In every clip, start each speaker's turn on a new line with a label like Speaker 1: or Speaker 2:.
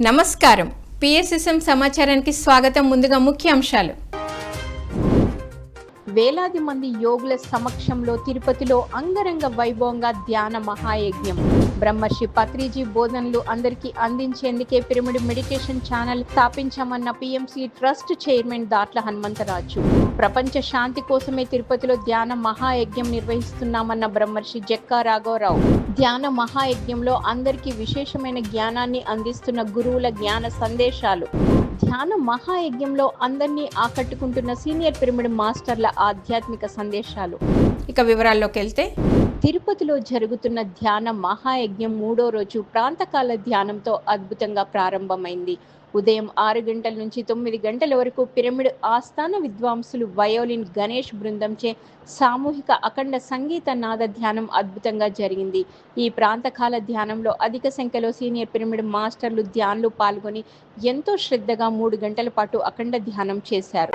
Speaker 1: నమస్కారం. పిఎస్ఎస్ఎం సమాచారానికి స్వాగతం. ముందుగా ముఖ్య అంశాలు. వేలాది మంది యోగుల సమక్షంలో తిరుపతిలో అంగరంగ వైభవంగా ధ్యాన మహాయజ్ఞం. బ్రహ్మర్షి పత్రిజీ బోధనలు అందరికీ అందించేందుకే pyramid meditation channel స్థాపించామన్న PMC trust chairman Datla Hanumantharaju. ప్రపంచ శాంతి కోసమే తిరుపతిలో ధ్యాన మహాయజ్ఞం నిర్వహిస్తున్నామన్న బ్రహ్మర్షి జక్కా రాఘవరావు. ధ్యాన మహాయజ్ఞంలో అందరికీ విశేషమైన జ్ఞానాన్ని అందిస్తున్న గురువుల జ్ఞాన సందేశాలు. ధ్యాన మహాయజ్ఞంలో అందరినీ ఆకట్టుకుంటున్న సీనియర్ పిరమిడ్ మాస్టర్ల ఆధ్యాత్మిక సందేశాలు. ఇక వివరాల్లోకి వెళ్తే తిరుపతిలో జరుగుతున్న ధ్యాన మహాయజ్ఞం మూడో రోజు ప్రాంతకాల ధ్యానంతో అద్భుతంగా ప్రారంభమైంది. ఉదయం ఆరు గంటల నుంచి తొమ్మిది గంటల వరకు పిరమిడ్ ఆస్థాన విద్వాంసులు వయోలిన్ గణేష్ బృందంచే సామూహిక అఖండ సంగీత నాద ధ్యానం అద్భుతంగా జరిగింది. ఈ ప్రాంతకాల ధ్యానంలో అధిక సంఖ్యలో సీనియర్ పిరమిడ్ మాస్టర్లు ధ్యాన్లు పాల్గొని ఎంతో శ్రద్ధగా మూడు గంటల పాటు అఖండ ధ్యానం చేశారు.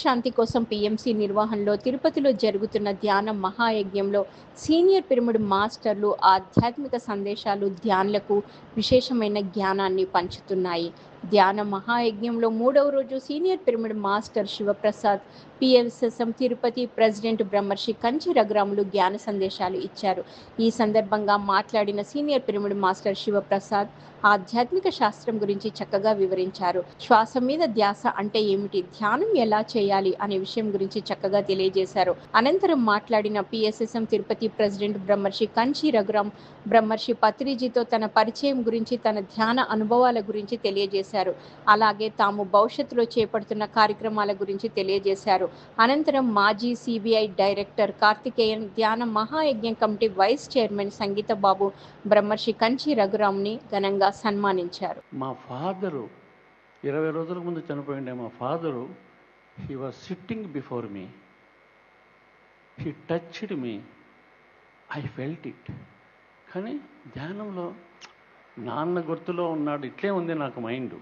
Speaker 1: శాంతి కోసం పిఎంసి నిర్వహణలో తిరుపతిలో జరుగుతున్న ధ్యాన మహాయజ్ఞంలో సీనియర్ పిరమిడ్ మాస్టర్లు ఆధ్యాత్మిక సందేశాలు ధ్యానులకు విశేషమైన జ్ఞానాన్ని పంచుతున్నాయి. ధ్యాన మహాయజ్ఞంలో మూడవ రోజు senior pyramid master Shivaprasad PSSM Tirupati president Brahmarshi Kanchi Raghuramulu జ్ఞాన సందేశాలు ఇచ్చారు. ఈ సందర్భంగా మాట్లాడిన సీనియర్ పిరమిడ్ మాస్టర్ శివప్రసాద్ ఆధ్యాత్మిక శాస్త్రం గురించి చక్కగా వివరించారు. శ్వాస మీద ధ్యాస అంటే ఏమిటి? ధ్యానం ఎలా చేయాలి అనే విషయం గురించి చక్కగా తెలియజేశారు. అనంతరం మాట్లాడిన పిఎస్ఎస్ఎం తిరుపతి ప్రెసిడెంట్ బ్రహ్మర్షి కంచి రఘురాం బ్రహ్మర్షి పత్రిజీతో తన పరిచయం గురించి తన ధ్యాన అనుభవాల గురించి తెలియజేశారు. అలాగే తాము భవిష్యత్తులో చేపడుతున్న కార్యక్రమాల గురించి తెలియజేశారు. అనంతరం మాజీ CBI director Karthikeyan Dhyana Mahayagnam committee vice chairman Sangeetha Babu Brahmarshi Kanchi రఘురామ్ని ఘనంగా సన్మానించారు.
Speaker 2: మా ఫాదరు ఇరవై రోజుల ముందు చనిపోయిండే మా father he was sitting before me he touched me I felt it కానీ ధ్యానంలో నాన్న గుర్తులో ఉన్నాడు ఇట్లే ఉంది నాకు మైండ్.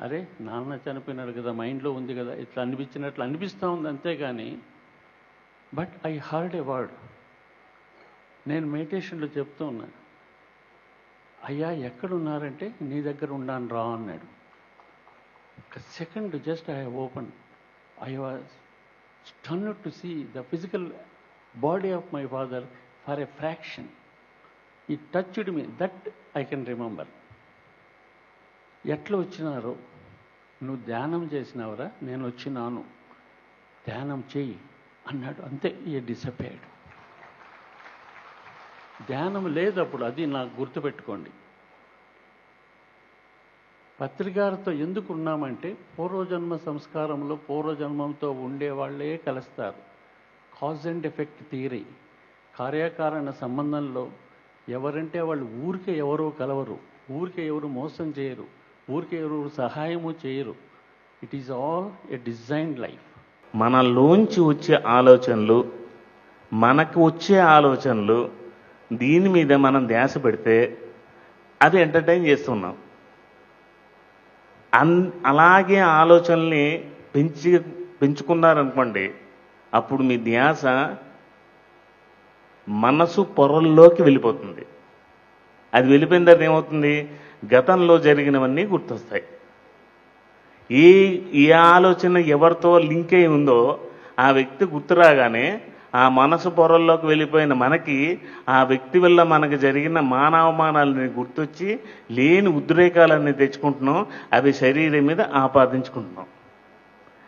Speaker 2: అరే నాన్న చనిపోయినాడు కదా మైండ్లో ఉంది కదా ఇట్లా అనిపించినట్లు అనిపిస్తూ ఉంది అంతేగాని but I heard a word. నేను మెడిటేషన్లో చెప్తూ ఉన్నా అయ్యా ఎక్కడున్నారంటే నీ దగ్గర ఉన్నాను రా అన్నాడు. ఒక second just I open. I was stun to see the physical body of my father for a fraction. He touched me that I can remember ఎట్లా వచ్చినారో? నువ్వు ధ్యానం చేసినావరా? నేను వచ్చినాను. ధ్యానం చెయ్యి అన్నాడు. అంతే ఈ డిసపేర్డ్ ధ్యానం లేదు అప్పుడు అది నాకు గుర్తుపెట్టుకోండి.
Speaker 3: పత్రికారితో ఎందుకు ఉన్నామంటే పూర్వజన్మ సంస్కారంలో పూర్వజన్మంతో ఉండే వాళ్ళే కలుస్తారు. కాజ్ అండ్ ఎఫెక్ట్ థియరీ కార్యకారణ సంబంధంలో ఎవరంటే వాళ్ళు ఊరికే ఎవరో కలవరు ఊరికే ఎవరు మోసం చేయరు ఊరికే ఎవరు సహాయము చేయరు. It is all a design life
Speaker 4: మనలోంచి వచ్చే ఆలోచనలు మనకు వచ్చే ఆలోచనలు దీని మీద మనం ధ్యాస పెడితే అది ఎంటర్టైన్ చేస్తున్నాం. అన్ అలాగే ఆలోచనల్ని పెంచి పెంచుకున్నారనుకోండి అప్పుడు మీ ధ్యాస మనసు పొరల్లోకి వెళ్ళిపోతుంది. అది వెళ్ళిపోయిన తర్వాత ఏమవుతుంది? గతంలో జరిగినవన్నీ గుర్తొస్తాయి. ఏ ఏ ఆలోచన ఎవరితో లింక్ అయి ఉందో ఆ వ్యక్తి గుర్తురాగానే ఆ మనసు పొరల్లోకి వెళ్ళిపోయిన మనకి ఆ వ్యక్తి వల్ల మనకు జరిగిన మానవమానాలని గుర్తొచ్చి లేని ఉద్రేకాలన్నీ తెచ్చుకుంటున్నాం అవి శరీరం మీద ఆపాదించుకుంటున్నాం.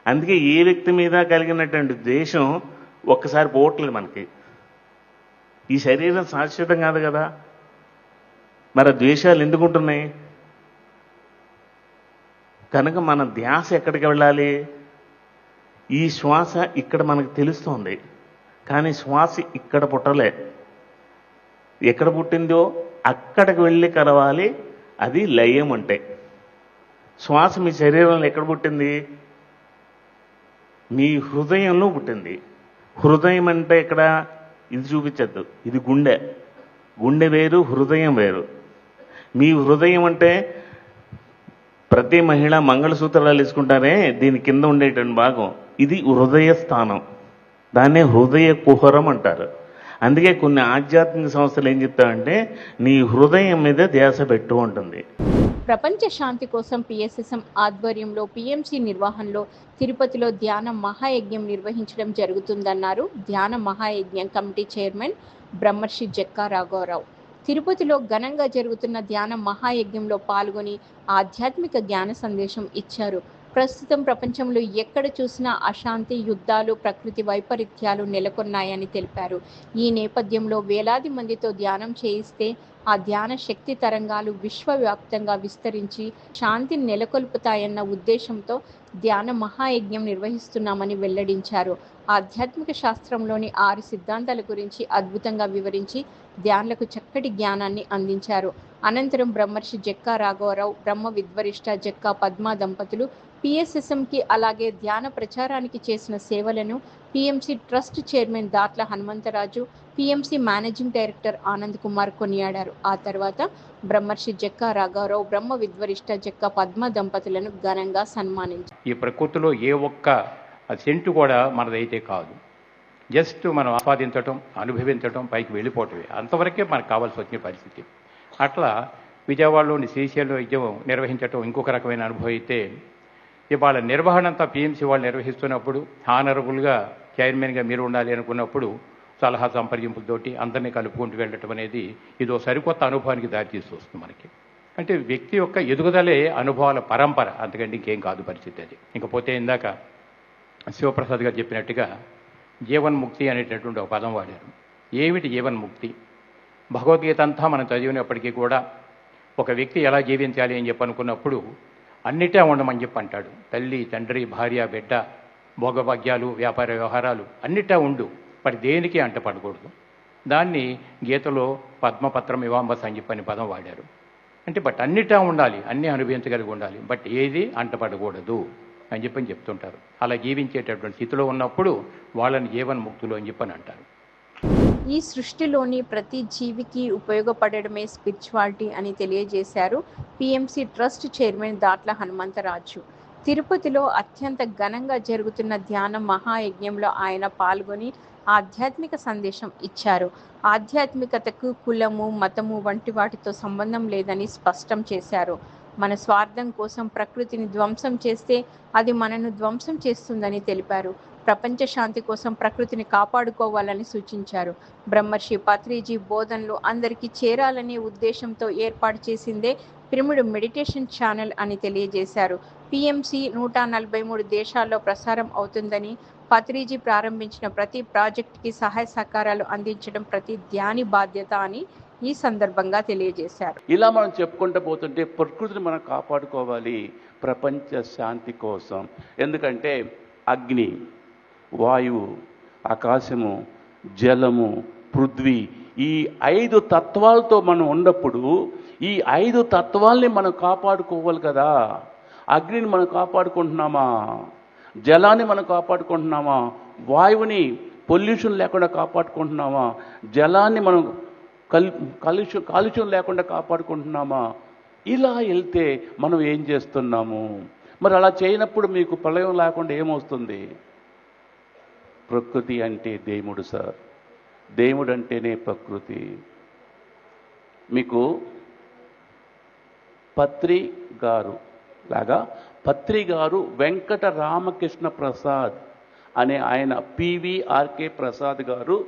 Speaker 4: అందుకే ఏ వ్యక్తి మీద కలిగినటువంటి ద్వేషం ఒక్కసారి పోవట్లేదు మనకి. ఈ శరీరం శాశ్వతం కాదు కదా? మరి ద్వేషాలు ఎందుకుంటున్నాయి? కనుక మన ధ్యాస ఎక్కడికి వెళ్ళాలి? ఈ శ్వాస ఇక్కడ మనకు తెలుస్తోంది. కానీ శ్వాస ఇక్కడ పుట్టలే. ఎక్కడ పుట్టిందో అక్కడికి వెళ్ళి కలవాలి. అది లయం అంటే. శ్వాస మీ శరీరంలో ఎక్కడ పుట్టింది? మీ హృదయంలో పుట్టింది. హృదయం అంటే ఇక్కడ ఇది చూపించద్దు. ఇది గుండె. గుండె వేరు హృదయం వేరు. మీ హృదయం అంటే ప్రతి మహిళ మంగళసూత్రాలు వేసుకుంటారే దీని కింద ఉండేటువంటి భాగం. ఇది హృదయ స్థానం. దాన్నే హృదయ కుహరం అంటారు. అందుకే కొన్ని ఆధ్యాత్మిక సంస్థలు ఏం చెప్తామంటే నీ హృదయం మీద ధ్యాస పెట్టు ఉంటుంది
Speaker 1: ప్రపంచ శాంతి కోసం పిఎస్ఎస్ఎం ఆధ్వర్యంలో పిఎంసి నిర్వహణలో తిరుపతిలో ధ్యాన మహాయజ్ఞం నిర్వహించడం జరుగుతుందన్నారు. ధ్యాన మహాయజ్ఞం కమిటీ చైర్మన్ బ్రహ్మర్షి జక్కా రాఘవరావు. తిరుపతిలో ఘనంగా జరుగుతున్న ధ్యాన మహాయజ్ఞంలో పాల్గొని ఆధ్యాత్మిక జ్ఞాన సందేశం ఇచ్చారు. ప్రస్తుతం ప్రపంచంలో ఎక్కడ చూసినా అశాంతి యుద్ధాలు ప్రకృతి వైపరీత్యాలు నెలకొన్నాయని తెలిపారు. ఈ నేపథ్యంలో వేలాది మందితో ధ్యానం చేయిస్తే ఆ ధ్యాన శక్తి తరంగాలు విశ్వవ్యాప్తంగా విస్తరించి శాంతిని నెలకొల్పుతాయన్న ఉద్దేశంతో ధ్యాన మహాయజ్ఞం నిర్వహిస్తున్నామని వెల్లడించారు. ఆధ్యాత్మిక శాస్త్రంలోని ఆరు సిద్ధాంతాల గురించి అద్భుతంగా వివరించి ధ్యానులకు చక్కటి జ్ఞానాన్ని అందించారు. అనంతరం బ్రహ్మర్షి జక్కా రాఘవరావు బ్రహ్మ విద్వరిష్ట జక్కా పద్మా దంపతులు పిఎస్ఎస్ఎంకి అలాగే ధ్యాన ప్రచారానికి చేసిన సేవలను PMC trust chairman Datla Hanumantharaju PMC managing director Anand Kumar కొనియాడారు. ఆ తర్వాత బ్రహ్మర్షి జక్క రాఘారావు బ్రహ్మ విద్వరిష్ట జక్క పద్మ దంపతులను ఘనంగా సన్మానించారు.
Speaker 5: ఈ ప్రకృతిలో ఏ ఒక్క సెంటు కూడా మనదైతే కాదు. జస్ట్ మనం ఆస్వాదించటం అనుభవించటం పైకి వెళ్ళిపోవటమే. అంతవరకే మనకు కావాల్సి వచ్చిన పరిస్థితి. అట్లా విజయవాడలోని శ్రీశైలం యజ్ఞం నిర్వహించటం ఇంకొక రకమైన అనుభవం అయితే ఇవాళ నిర్వహణ అంతా పిఎంసీ వాళ్ళు నిర్వహిస్తున్నప్పుడు హానరబుల్గా చైర్మన్గా మీరు ఉండాలి అనుకున్నప్పుడు సలహా సంప్రదింపులతోటి అందరినీ కలుపుకుంటూ వెళ్ళటం అనేది ఇదో సరికొత్త అనుభవానికి దారితీస్తూ వస్తుంది మనకి. అంటే వ్యక్తి యొక్క ఎదుగుదలే అనుభవాల పరంపర అంతకంటే ఇంకేం కాదు పరిస్థితి అది. ఇంకపోతే ఇందాక శివప్రసాద్ గారు చెప్పినట్టుగా జీవన్ముక్తి అనేటటువంటి ఒక పదం వాడారు. ఏమిటి జీవన్ముక్తి భగవద్గీత అంతా మనం చదివినప్పటికీ కూడా ఒక వ్యక్తి ఎలా జీవించాలి అని చెప్పి అనుకున్నప్పుడు అన్నిటే ఉండమని చెప్పి అంటాడు తల్లి తండ్రి భార్య బిడ్డ భోగభాగ్యాలు వ్యాపార వ్యవహారాలు అన్నిటా ఉండు. మరి దేనికి అంటపడకూడదు దాన్ని గీతలో పద్మపత్రం ఇవాంబస్ అని చెప్పని పదం వాడారు. అంటే బట్ అన్నిటా ఉండాలి. అన్నీ అనుభవించగలిగి ఉండాలి. బట్ ఏది అంటపడకూడదు అని చెప్పని చెప్తుంటారు. అలా జీవించేటటువంటి స్థితిలో ఉన్నప్పుడు వాళ్ళని జీవన్ముక్తులు అని చెప్పని అంటారు.
Speaker 1: ఈ సృష్టిలోని ప్రతి జీవికి ఉపయోగపడడమే స్పిరిచువాలిటీ అని తెలియజేశారు PMC trust chairman Datla Hanumantharaju. తిరుపతిలో అత్యంత ఘనంగా జరుగుతున్న ధ్యాన మహాయజ్ఞంలో ఆయన పాల్గొని ఆధ్యాత్మిక సందేశం ఇచ్చారు. ఆధ్యాత్మికతకు కులము మతము వంటి వాటితో సంబంధం లేదని స్పష్టం చేశారు. మన స్వార్థం కోసం ప్రకృతిని ధ్వంసం చేస్తే అది మనను ధ్వంసం చేస్తుందని తెలిపారు. ప్రపంచ శాంతి కోసం ప్రకృతిని కాపాడుకోవాలని సూచించారు. బ్రహ్మర్షి పత్రిజీ బోధనలు అందరికీ చేరాలనే ఉద్దేశంతో ఏర్పాటు చేసిందే పిరమిడ్ మెడిటేషన్ ఛానల్ అని తెలియజేశారు. పిఎంసి నూట నలభై మూడు దేశాల్లో ప్రసారం అవుతుందని పత్రిజీ ప్రారంభించిన ప్రతి ప్రాజెక్టుకి సహాయ సహకారాలు అందించడం ప్రతి ధ్యాని బాధ్యత అని ఈ సందర్భంగా తెలియజేశారు.
Speaker 3: ఇలా మనం చెప్పుకుంటూ పోతుంటే ప్రకృతిని మనం కాపాడుకోవాలి ప్రపంచ శాంతి కోసం. ఎందుకంటే అగ్ని వాయువు ఆకాశము జలము పృథ్వీ ఈ ఐదు తత్వాలతో మనం ఉన్నప్పుడు ఈ ఐదు తత్వాల్ని మనం కాపాడుకోవాలి కదా. అగ్నిని మనం కాపాడుకుంటున్నామా? జలాన్ని మనం కాపాడుకుంటున్నామా? వాయువుని పొల్యూషన్ లేకుండా కాపాడుకుంటున్నామా? జలాన్ని మనం కల్ కాలుష్యం కాలుష్యం లేకుండా కాపాడుకుంటున్నామా? ఇలా వెళ్తే మనం ఏం చేస్తున్నాము? మరి అలా చేయనప్పుడు మీకు ప్రళయం లేకుండా ఏమొస్తుంది? ప్రకృతి అంటే దేవుడు సార్. దేవుడు అంటేనే ప్రకృతి. మీకు పత్రి గారు లాగా పత్రి గారు వెంకట రామకృష్ణ ప్రసాద్ అనే ఆయన PVRK Prasad garu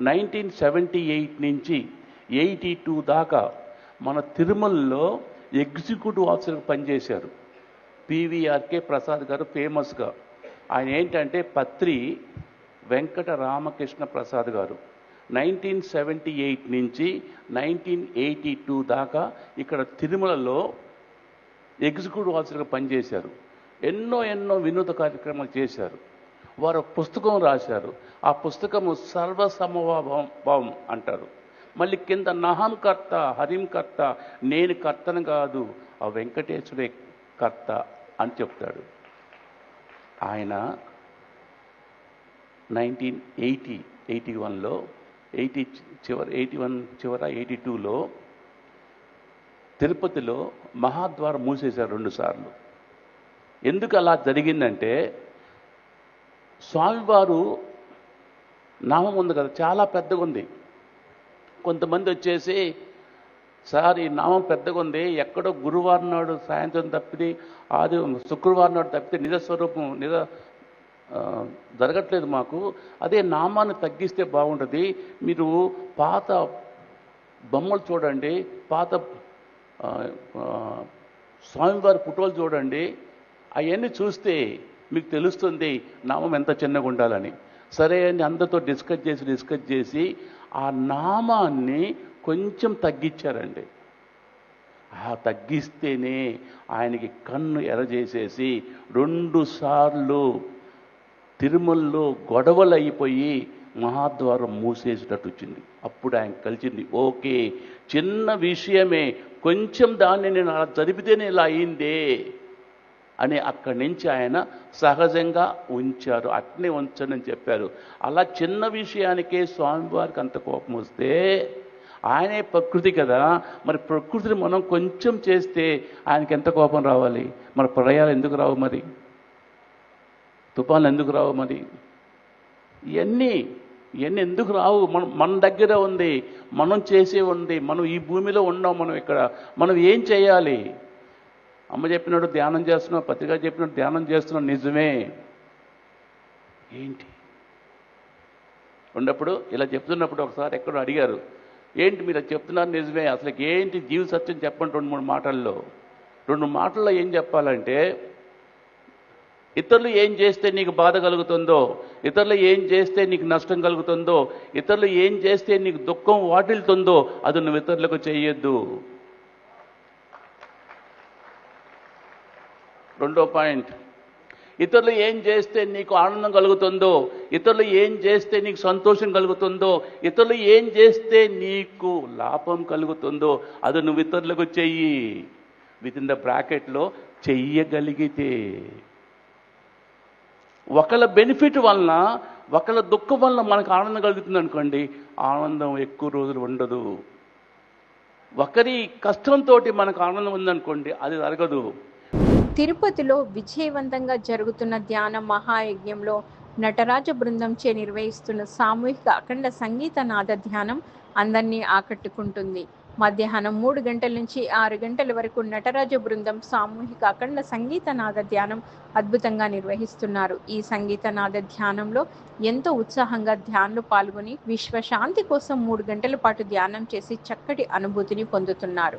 Speaker 3: nineteen seventy eight నుంచి ఎయిటీ టూ దాకా మన తిరుమలలో ఎగ్జిక్యూటివ్ ఆఫీసర్గా పనిచేశారు. పివిఆర్కే ప్రసాద్ గారు ఫేమస్గా. ఆయన ఏంటంటే పత్రి Venkata Ramakrishna Prasad garu. Nineteen seventy eight నుంచి నైన్టీన్ ఎయిటీ టూ దాకా ఇక్కడ తిరుమలలో ఎగ్జిక్యూటివ్ ఆఫీసర్గా పనిచేశారు. ఎన్నో ఎన్నో వినూత కార్యక్రమాలు చేశారు. వారు పుస్తకం రాశారు. ఆ పుస్తకము సర్వసమభావం అంటారు. మళ్ళీ కింద నహం కర్త హరిం కర్త నేను కర్తను కాదు ఆ వెంకటేశ్వరే కర్త అని చెప్తాడు. ఆయన నైన్టీన్ ఎయిటీ ఎయిటీ వన్లో ఎయిటీ చివరి ఎయిటీ వన్ చివర ఎయిటీ టూలో తిరుపతిలో మహాద్వారం మూసేశారు రెండు సార్లు ఎందుకు అలా జరిగిందంటే స్వామివారు నామం ఉంది కదా చాలా పెద్దగా ఉంది కొంతమంది వచ్చేసి సార్ ఈ నామం పెద్దగా ఉంది. ఎక్కడో గురువారం నాడు సాయంత్రం తప్పితే ఆది శుక్రవారం నాడు తప్పితే నిజ స్వరూపం నిజ జరగట్లేదు మాకు. అదే నామాన్ని తగ్గిస్తే బాగుంటుంది. మీరు పాత బొమ్మలు చూడండి పాత స్వామివారి ఫోటోలు చూడండి. అవన్నీ చూస్తే మీకు తెలుస్తుంది నామం ఎంత చిన్నగా ఉండాలని. సరే అని అందరితో డిస్కస్ చేసి డిస్కస్ చేసి ఆ నామాన్ని కొంచెం తగ్గించారండి. ఆ తగ్గిస్తేనే ఆయనకి కన్ను ఎరజేసేసి రెండు సార్లు తిరుమలలో గొడవలు అయిపోయి మహాద్వారం మూసేసేటట్టు వచ్చింది అప్పుడు ఆయన కలిసింది ఓకే చిన్న విషయమే కొంచెం దాన్ని నేను అలా చదివితేనే ఇలా అయిందే అని అక్కడి నుంచి ఆయన సహజంగా ఉంచారు. అట్నే ఉంచనని చెప్పారు. అలా చిన్న విషయానికే స్వామివారికి అంత కోపం వస్తే ఆయనే ప్రకృతి కదా. మరి ప్రకృతిని మనం కొంచెం చేస్తే ఆయనకి ఎంత కోపం రావాలి? మరి ప్రళయాలు ఎందుకు రావు మరి? తుఫాన్లు ఎందుకు రావు మరి? ఇవన్నీ ఇవన్నీ ఎందుకు రావు? మనం మన దగ్గర ఉంది. మనం చేసే ఉంది. మనం ఈ భూమిలో ఉన్నాం మనం ఇక్కడ. మనం ఏం చేయాలి? అమ్మ చెప్పినట్టు ధ్యానం చేస్తున్నాం పత్రిక చెప్పినట్టు ధ్యానం చేస్తున్నాం నిజమే. ఏంటి? ఉన్నప్పుడు ఇలా చెప్తున్నప్పుడు ఒకసారి ఎక్కడో అడిగారు. ఏంటి మీరు చెప్తున్నారు నిజమే? అసలు ఏంటి జీవ సత్యం చెప్పండి రెండు మూడు మాటల్లో. రెండు మాటల్లో ఏం చెప్పాలంటే ఇతరులు ఏం చేస్తే నీకు బాధ కలుగుతుందో ఇతరులు ఏం చేస్తే నీకు నష్టం కలుగుతుందో ఇతరులు ఏం చేస్తే నీకు దుఃఖం వాటిల్తుందో అది నువ్వు ఇతరులకు చేయొద్దు. రెండో పాయింట్. ఇతరులు ఏం చేస్తే నీకు ఆనందం కలుగుతుందో ఇతరులు ఏం చేస్తే నీకు సంతోషం కలుగుతుందో ఇతరులు ఏం చేస్తే నీకు లాభం కలుగుతుందో అది నువ్వు ఇతరులకు చెయ్యి. విత్ ఇన్ ద బ్రాకెట్లో చెయ్యగలిగితే. ఒకళ్ళ బెనిఫిట్ వలన ఒకళ్ళ దుఃఖం వలన మనకు ఆనందం కలుగుతుంది అనుకోండి ఆనందం ఎక్కువ రోజులు ఉండదు. ఒకరి కష్టంతో మనకు ఆనందం ఉందనుకోండి అది జరగదు.
Speaker 1: తిరుపతిలో విజయవంతంగా జరుగుతున్న ధ్యాన మహాయజ్ఞంలో నటరాజ బృందంచే నిర్వహిస్తున్న సామూహిక అఖండ సంగీత నాద ధ్యానం అందరినీ ఆకట్టుకుంటుంది. మధ్యాహ్నం మూడు గంటల నుంచి ఆరు గంటల వరకు నటరాజ బృందం సామూహిక అఖండ సంగీత నాద ధ్యానం అద్భుతంగా నిర్వహిస్తున్నారు. ఈ సంగీత నాద ధ్యానంలో ఎంతో ఉత్సాహంగా ధ్యానులు పాల్గొని విశ్వశాంతి కోసం మూడు గంటల పాటు ధ్యానం చేసి చక్కటి అనుభూతిని పొందుతున్నారు.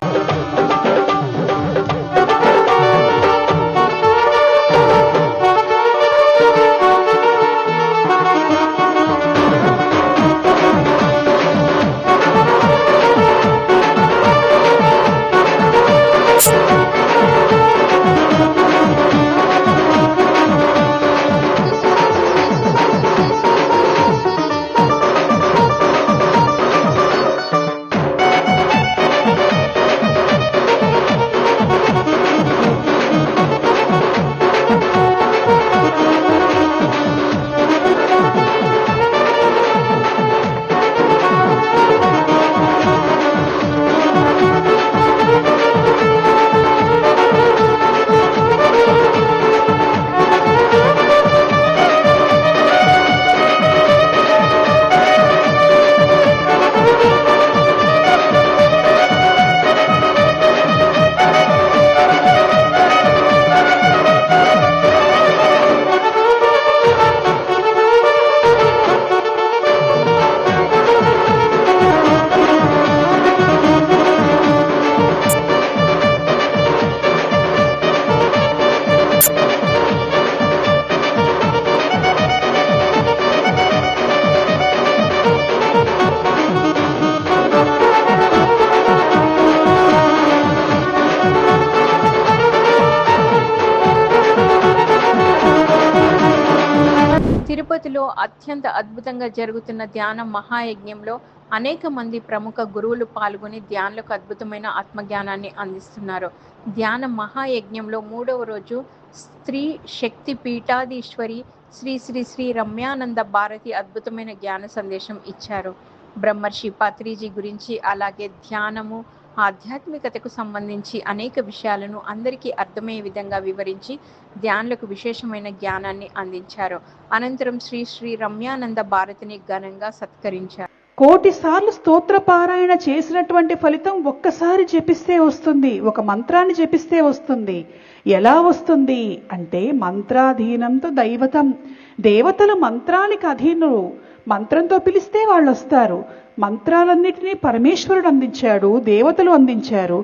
Speaker 1: అత్యంత అద్భుతంగా జరుగుతున్న ధ్యాన మహాయజ్ఞంలో అనేక మంది ప్రముఖ గురువులు పాల్గొని ధ్యానులకు అద్భుతమైన ఆత్మజ్ఞానాన్ని అందిస్తున్నారు. ధ్యాన మహాయజ్ఞంలో మూడవ రోజు స్త్రీ శక్తి పీఠాధీశ్వరి శ్రీ శ్రీ శ్రీ రమ్యానంద భారతి అద్భుతమైన జ్ఞాన సందేశం ఇచ్చారు. బ్రహ్మర్షి పత్రిజీ గురించి అలాగే ధ్యానము ఆధ్యాత్మికతకు సంబంధించి అనేక విషయాలను అందరికీ అర్థమయ్యే విధంగా వివరించి ధ్యానులకు విశేషమైన జ్ఞానాన్ని అందించారు. అనంతరం శ్రీ శ్రీ రమ్యానంద భారతిని ఘనంగా సత్కరించారు.
Speaker 6: కోటి సార్లు స్తోత్ర పారాయణ చేసినటువంటి ఫలితం ఒక్కసారి జపిస్తే వస్తుంది ఒక మంత్రాన్ని జపిస్తే వస్తుంది. ఎలా వస్తుంది అంటే మంత్రాధీనంతో దైవతం. దేవతలు మంత్రానికి అధీనులు. మంత్రంతో పిలిస్తే వాళ్ళు వస్తారు మంత్రాలన్నిటినీ పరమేశ్వరుడు అందించాడు దేవతలు అందించారు.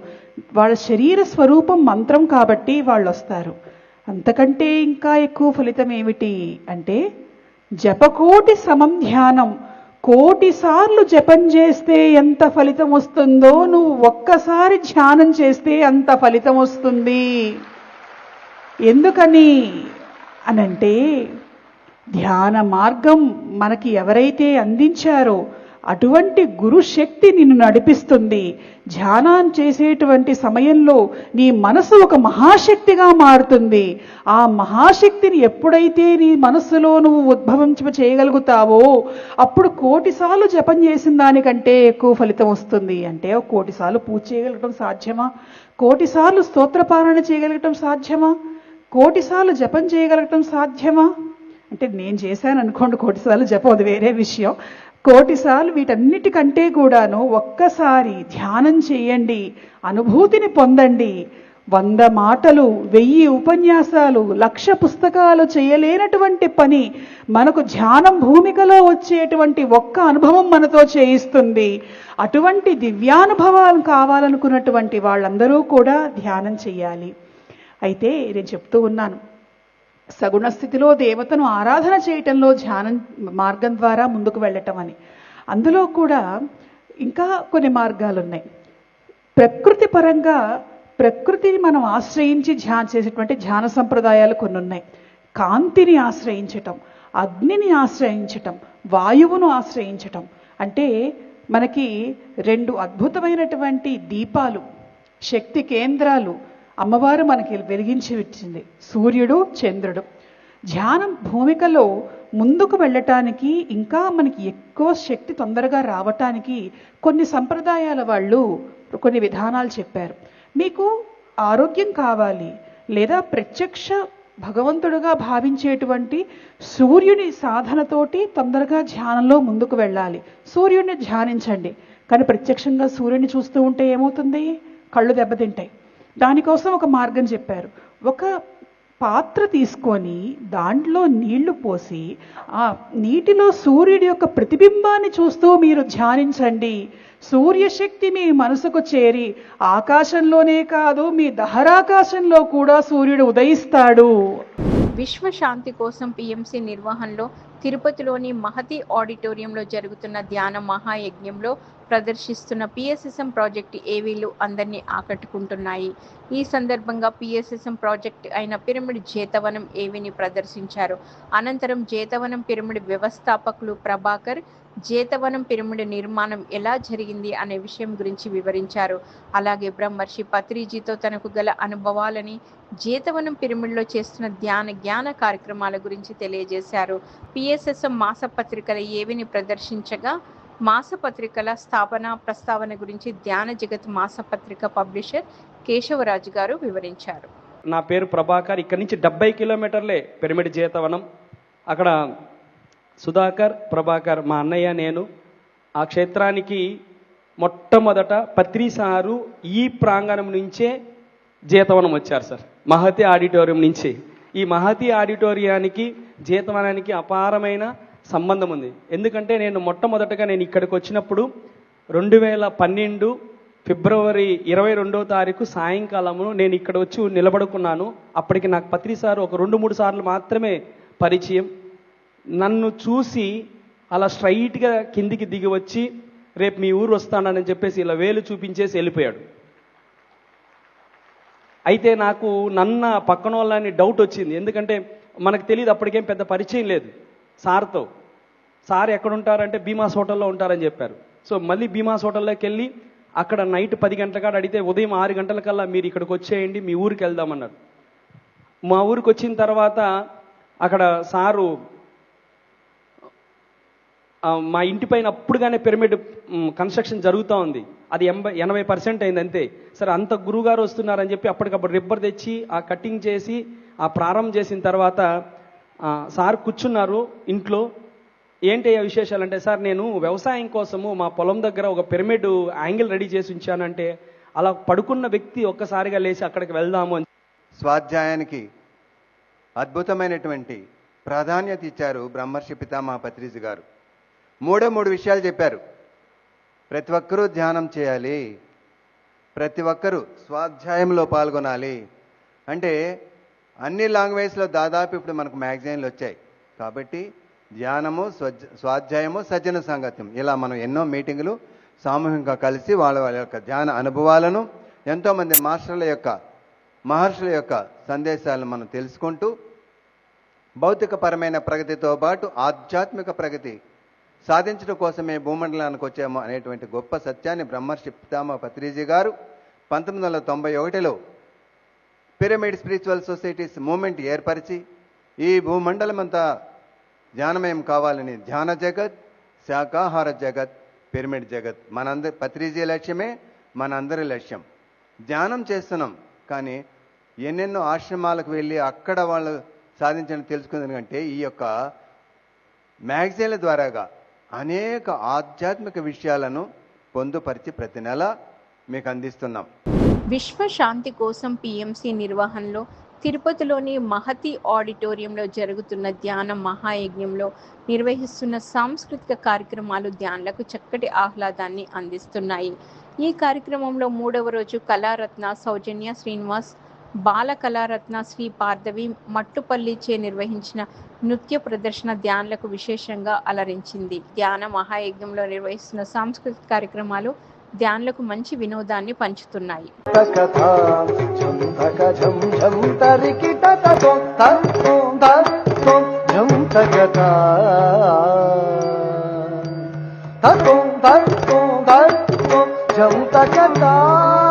Speaker 6: వాళ్ళ శరీర స్వరూపం మంత్రం కాబట్టి వాళ్ళు వస్తారు అంతకంటే ఇంకా ఎక్కువ ఫలితం ఏమిటి అంటే జపకోటి సమం ధ్యానం. కోటిసార్లు జపం చేస్తే ఎంత ఫలితం వస్తుందో నువ్వు ఒక్కసారి ధ్యానం చేస్తే అంత ఫలితం వస్తుంది. ఎందుకని అనంటే ధ్యాన మార్గం మనకి ఎవరైతే అందించారో అటువంటి గురు శక్తి నిన్ను నడిపిస్తుంది. ధ్యానం చేసేటువంటి సమయంలో నీ మనసు ఒక మహాశక్తిగా మారుతుంది. ఆ మహాశక్తిని ఎప్పుడైతే నీ మనస్సులో నువ్వు ఉద్భవించ చేయగలుగుతావో అప్పుడు కోటిసార్లు జపం చేసిన దానికంటే ఎక్కువ ఫలితం వస్తుంది. అంటే కోటిసార్లు పూజ చేయగలగటం సాధ్యమా? కోటిసార్లు స్తోత్రపారణ చేయగలగటం సాధ్యమా? కోటిసార్లు జపం చేయగలగటం సాధ్యమా? అంటే నేను చేశాను అనుకోండి కోటిసార్లు జపం అది వేరే విషయం. కోటిసార్లు వీటన్నిటికంటే కూడాను ఒక్కసారి ధ్యానం చేయండి అనుభూతిని పొందండి. వంద మాటలు వెయ్యి ఉపన్యాసాలు లక్ష పుస్తకాలు చేయలేనటువంటి పని మనకు ధ్యానం భూమికలో వచ్చేటువంటి ఒక్క అనుభవం మనతో చేయిస్తుంది. అటువంటి దివ్యానుభవాలు కావాలనుకున్నటువంటి వాళ్ళందరూ కూడా ధ్యానం చేయాలి. అయితే నేను చెప్తూ ఉన్నాను సగుణ స్థితిలో దేవతను ఆరాధన చేయటంలో ధ్యానం మార్గం ద్వారా ముందుకు వెళ్ళటం అని. అందులో కూడా ఇంకా కొన్ని మార్గాలు ఉన్నాయి ప్రకృతి పరంగా ప్రకృతిని మనం ఆశ్రయించి ధ్యానం చేసేటువంటి ధ్యాన సంప్రదాయాలు కొన్ని ఉన్నాయి కాంతిని ఆశ్రయించటం అగ్నిని ఆశ్రయించటం వాయువును ఆశ్రయించటం. అంటే మనకి రెండు అద్భుతమైనటువంటి దీపాలు శక్తి కేంద్రాలు అమ్మవారు మనకి వెలిగించి ఇచ్చింది. సూర్యుడు చంద్రుడు. ధ్యానం భూమికలో ముందుకు వెళ్ళటానికి ఇంకా మనకి ఎక్కువ శక్తి తొందరగా రావటానికి కొన్ని సంప్రదాయాల వాళ్ళు కొన్ని విధానాలు చెప్పారు. మీకు ఆరోగ్యం కావాలి లేదా ప్రత్యక్ష భగవంతుడుగా భావించేటువంటి సూర్యుని సాధనతోటి తొందరగా ధ్యానంలో ముందుకు వెళ్ళాలి. సూర్యుడిని ధ్యానించండి. కానీ ప్రత్యక్షంగా సూర్యుని చూస్తూ ఉంటే ఏమవుతుంది? కళ్ళు దెబ్బతింటాయి. దానికోసం ఒక మార్గం చెప్పారు. ఒక పాత్ర తీసుకొని దాంట్లో నీళ్ళు పోసి ఆ నీటిలో సూర్యుడి యొక్క ప్రతిబింబాన్ని చూస్తూ మీరు ధ్యానించండి. సూర్యశక్తి మీ మనసుకు చేరి ఆకాశంలోనే కాదు మీ దహరాకాశంలో కూడా సూర్యుడు ఉదయిస్తాడు.
Speaker 1: విశ్వశాంతి కోసం పిఎంసి నిర్వహణలో తిరుపతిలోని మహతి ఆడిటోరియంలో జరుగుతున్న ధ్యాన మహాయజ్ఞంలో ప్రదర్శిస్తున్న పిఎస్ఎస్ఎం ప్రాజెక్టు ఏవీలు అందరినీ ఆకట్టుకుంటున్నాయి. ఈ సందర్భంగా పిఎస్ఎస్ఎం ప్రాజెక్ట్ అయిన పిరమిడ్ జేతవనం ఏవిని ప్రదర్శించారు. అనంతరం జేతవనం పిరమిడ్ వ్యవస్థాపకులు ప్రభాకర్ జేతవనం పిరమిడ్ నిర్మాణం ఎలా జరిగింది అనే విషయం గురించి వివరించారు. అలాగే బ్రహ్మర్షి పత్రిజీతో తనకు గల అనుభవాలని జేతవనం పిరమిడ్లో చేస్తున్న ధ్యాన జ్ఞాన కార్యక్రమాల గురించి తెలియజేశారు. పి. పిఎస్ఎస్ఎం మాసపత్రికల ఏవిని ప్రదర్శించగా మాసపత్రికల స్థాపన ప్రస్తావన గురించి ధ్యాన జగత్ మాసపత్రిక పబ్లిషర్ కేశవరాజు గారు వివరించారు.
Speaker 7: నా పేరు ప్రభాకర్. ఇక్కడి నుంచి డెబ్బై కిలోమీటర్లే పిరమిడ్ జీతవనం. అక్కడ సుధాకర్ ప్రభాకర్ మా అన్నయ్య నేను. ఆ క్షేత్రానికి మొట్టమొదట పత్రి సారు ఈ ప్రాంగణం నుంచే జీతవనం వచ్చారు సార్. మహతి ఆడిటోరియం నుంచి. ఈ మహతి ఆడిటోరియానికి జీతవనానికి అపారమైన సంబంధం ఉంది. ఎందుకంటే నేను మొట్టమొదటగా నేను ఇక్కడికి వచ్చినప్పుడు రెండు వేల పన్నెండు ఫిబ్రవరి ఇరవై రెండో తారీఖు సాయంకాలము నేను ఇక్కడ వచ్చి నిలబడుకున్నాను. అప్పటికి నాకు పత్రి సార్ ఒక రెండు మూడు సార్లు మాత్రమే పరిచయం. నన్ను చూసి అలా స్ట్రైట్గా కిందికి దిగి వచ్చి రేపు మీ ఊరు వస్తానని చెప్పేసి ఇలా వేలు చూపించేసి వెళ్ళిపోయాడు. అయితే నాకు నన్న పక్కన వాళ్ళని డౌట్ వచ్చింది. ఎందుకంటే మనకు తెలియదు అప్పటికేం పెద్ద పరిచయం లేదు. సార్తో. సార్ ఎక్కడుంటారంటే భీమాస్ హోటల్లో ఉంటారని చెప్పారు. సో మళ్ళీ భీమాస్ హోటల్లోకి వెళ్ళి అక్కడ నైట్ పది గంటల కాడ అడిగితే ఉదయం ఆరు గంటలకల్లా మీరు ఇక్కడికి వచ్చేయండి మీ ఊరికి వెళ్దామన్నారు. మా ఊరికి వచ్చిన తర్వాత అక్కడ సారు మా ఇంటి పైన అప్పుడుగానే పిరమిడ్ కన్స్ట్రక్షన్ జరుగుతూ ఉంది. అది ఎంబై ఎనభై పర్సెంట్ అయింది అంతే. సరే అంత గురువుగారు వస్తున్నారని చెప్పి అప్పటికప్పుడు రిబ్బర్ తెచ్చి ఆ కటింగ్ చేసి ఆ ప్రారంభం చేసిన తర్వాత సార్ కూర్చున్నారు ఇంట్లో. ఏంటి ఆ విశేషాలు అంటే సార్ నేను వ్యవసాయం కోసము మా పొలం దగ్గర ఒక పిరమిడ్ యాంగిల్ రెడీ చేసి ఉంచానంటే అలా పడుకున్న వ్యక్తి ఒక్కసారిగా లేచి అక్కడికి వెళ్దాము అని
Speaker 8: స్వాధ్యాయానికి అద్భుతమైనటువంటి ప్రాధాన్యత ఇచ్చారు బ్రహ్మర్షి పితామహ పత్రిజి గారు. మూడే మూడు విషయాలు చెప్పారు. ప్రతి ఒక్కరూ ధ్యానం చేయాలి. ప్రతి ఒక్కరూ స్వాధ్యాయంలో పాల్గొనాలి. అంటే అన్ని లాంగ్వేజ్లో దాదాపు ఇప్పుడు మనకు మ్యాగజైన్లు వచ్చాయి. కాబట్టి ధ్యానము స్వాధ్యాయము సజ్జన సాంగత్యం. ఇలా మనం ఎన్నో మీటింగులు సామూహికంగా కలిసి వాళ్ళ వాళ్ళ యొక్క ధ్యాన అనుభవాలను ఎంతోమంది మాస్టర్ల యొక్క మహర్షుల యొక్క సందేశాలను మనం తెలుసుకుంటూ భౌతికపరమైన ప్రగతితో పాటు ఆధ్యాత్మిక ప్రగతి సాధించడం కోసమే భూమండలానికి వచ్చాము అనేటువంటి గొప్ప సత్యాన్ని బ్రహ్మర్షి పితామ పత్రిజీ గారు పంతొమ్మిది వందల తొంభై ఒకటిలో పిరమిడ్ స్పిరిచువల్ సొసైటీస్ మూమెంట్ ఏర్పరిచి ఈ భూమండలమంతా ధ్యానమయం కావాలని ధ్యాన జగత్ శాకాహార జగత్ పిరమిడ్ జగత్. మనందరి పత్రిజీ లక్ష్యమే మనందరి లక్ష్యం. ధ్యానం చేస్తున్నాం కానీ ఎన్నెన్నో ఆశ్రమాలకు వెళ్ళి అక్కడ వాళ్ళు సాధించడం తెలుసుకుంది కంటే ఈ యొక్క మ్యాగజైన్ల ద్వారాగా అనేక ఆధ్యాత్మిక విషయాలను పొందుపరిచి ప్రతి నెల మీకు అందిస్తున్నాం.
Speaker 1: విశ్వశాంతి కోసం పిఎంసి నిర్వహణలో తిరుపతిలోని మహతి ఆడిటోరియంలో జరుగుతున్న ధ్యాన మహాయజ్ఞంలో నిర్వహిస్తున్న సాంస్కృతిక కార్యక్రమాలు ధ్యానులకు చక్కటి ఆహ్లాదాన్ని అందిస్తున్నాయి. ఈ కార్యక్రమంలో మూడవ రోజు కళారత్న సౌజన్య శ్రీనివాస్ బాల కళారత్న శ్రీ పార్థవి మట్టుపల్లిచే నిర్వహించిన నృత్య ప్రదర్శన ధ్యానులకు విశేషంగా అలరించింది. ధ్యాన మహాయజ్ఞంలో నిర్వహిస్తున్న సాంస్కృతిక కార్యక్రమాలు ధ్యానులకు మంచి వినోదాన్ని పంచుతున్నాయి.
Speaker 9: కథా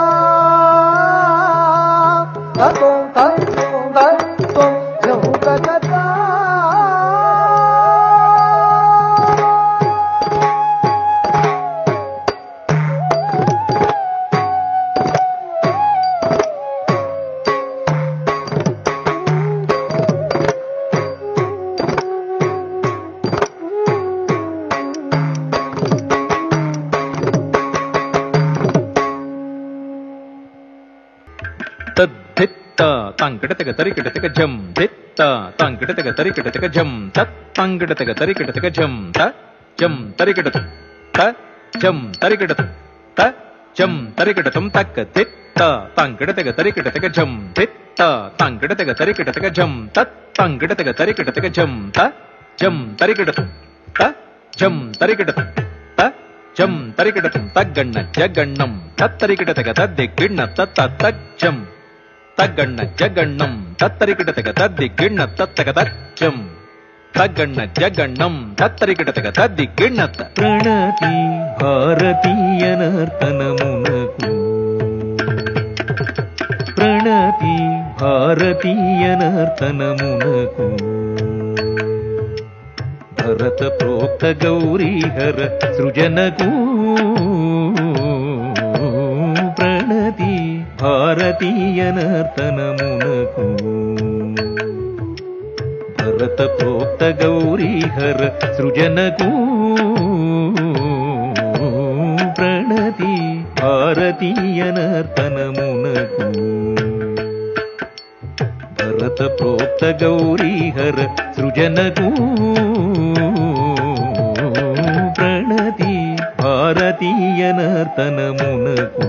Speaker 10: తంకిటతక తరికిటతక జం తిత్త తంకిటతక తరికిటతక జం తత్ తంకిటతక తరికిటతక జం త జం తరికిటత త జం తరికిటత త జం తరికిటతం తక్క తిత్త తంకిటతక తరికిటతక జం తిత్త తంకిటతక తరికిటతక జం తత్ తంకిటతక తరికిటతక జం త జం తరికిటత త జం తరికిటత త జం తరికిటతం తగ్గన్న జగన్నం తత్తరికిటతక తద్దిగ్గిన్న తత్త తగ్ జం தகண்ண ஜகண்ணம். தத்தரி கிட்டத்தக தத்தி கிண்ண தத்தக தச்சம் தகண்ண ஜகண்ணம். தத்தரி கிட்டத்தக தத்தி கிண்ணத்த பிரணதி பாரதீயனர்த்தனமுனகு பிரணதி பாரதீயனர்த்தனமுனகு భరత ప్రోక్త గౌరీహర సృజనకూ భారతీయ నర్తనమునకు భరత ప్రోక్త గౌరీహర సృజనకు ప్రణతి భారతీయ నర్తనమునకు భరత ప్రోక్త గౌరీహర సృజనకు ప్రణతి భారతీయ నర్తనమునకు